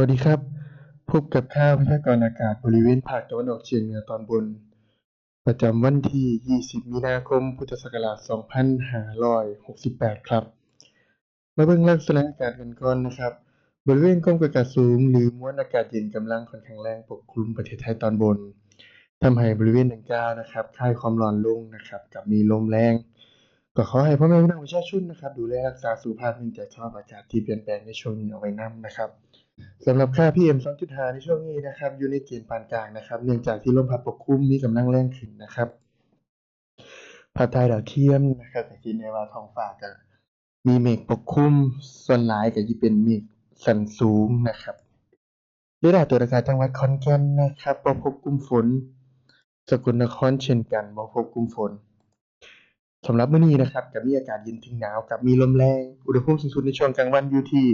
วัสดีครับ พบกับข่าวพยากรณ์อากาศบริเวณภาคตะวันออกเฉียงเหนือตอนบน ประจำวันที่ 20 มีนาคม พุทธศักราช 2568 ครับ มาเบิ่งลักษณะอากาศกันก่อนนะครับ บริเวณความกดอากาศสูง หรือมวลอากาศเย็นกำลังค่อนข้างแรงปกคลุมประเทศไทยตอนบนทำให้บริเวณดังกล่าวนะครับคลายความร้อนลงนะครับ กับมีลมแรง ก็ขอให้พ่อแม่พี่น้องประชาชนนะครับ ดูแลรักษาสุขภาพเนื่องจากสภาพอากาศที่เปลี่ยนแปลงในช่วงนี้เอาไว้นํนะครับ สำหรับค่า PM 2.5 ในช่วงนี้นะครับอยู่ในเกณฑ์ปานกลางนะครับ เนื่องจากที่ลมพัดปกคลุมมีกำลังแรงขึ้นนะครับภาคใต้ดาวเทียมนะครับก็สิได้ว่าท้องฟ้าก็มีเมฆปกคลุมส่วนหลายก็สิเป็นเมฆสันสูงนะครับเรดาร์ตรวจอากาศจังหวัดขอนแก่นนะครับบ่พบกลุ่มฝน สกลนครเช่นกันบ่พบกลุ่มฝนสำหรับมื้อนี้นะครับก็มีอากาศเย็นถึงหนาวกับมีลมแรง อุณหภูมิสูงสุดในช่วงกลางวันอยู่ที่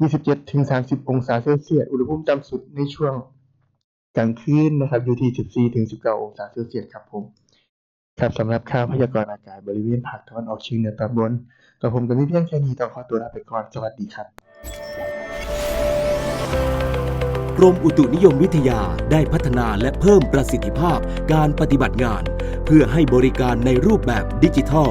27-30 องศาเซลเซียส อุณหภูมิต่ำสุดในช่วงกลางคืนนะครับ อยู่ที่ 14-19 องศาเซลเซียสครับผม ครับสำหรับข่าวพยากรณ์อากาศบริเวณภาคตะวันออกเฉียงเหนือตอนบนก็ผมก็มีเพียงแค่นี้ต้องขอตัวลาไปก่อน สวัสดีครับ กรมอุตุนิยมวิทยาได้พัฒนาและเพิ่มประสิทธิภาพการปฏิบัติงาน เพื่อให้บริการในรูปแบบดิจิทัล